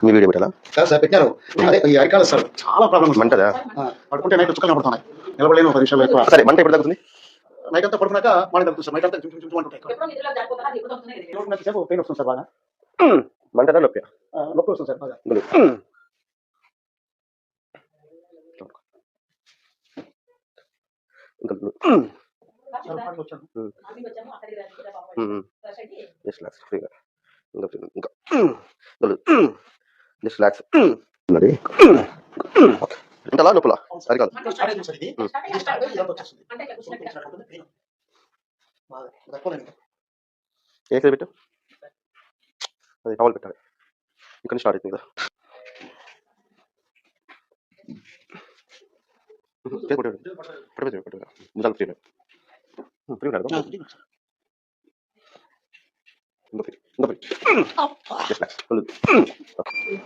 మీ video పెట్టాలా? Sir పెట్టారు అదే ఈ అరికాలు సార్ చాలా ప్రాబ్లమ్ మంటదా? పడుకుంటే నైట్ చుక్కలు పడుతున్నాయి. నిలబడలేను ఒక నిమిషాలు ఎక్కువ. సరే మంట ఎప్పుడు తగ్గుతుంది? నైట్ అంతా పడుకున్నాక మార్నింగ్ తగ్గుతుంది సార్. నైట్ అంతా చుట్టూ చుట్టూ అంటుంటాయి పెయిన్ వస్తుంది సార్ బాగా. మంటదా నొప్పి ఆ, నొప్పి వస్తుంది సార్ బాగా. ఇంకా ఇంకా ఇంకా జస్ట్ రిలాక్స్ నొప్పులా అంటే ఇట్లా పెయిన్ బాగా తక్కువలేదు ఏ సైడ్ పెట్టు. అది టవల్ పెట్టాలి. ఇక్కడ స్టార్ట్ అవుతుంది కదా. చేతి కొట్టు పట్టుకో పట్టుకో. నిజాలు free free Go for it. Go for it. Oh. Yes, nice. Hold it. Mm. Okay.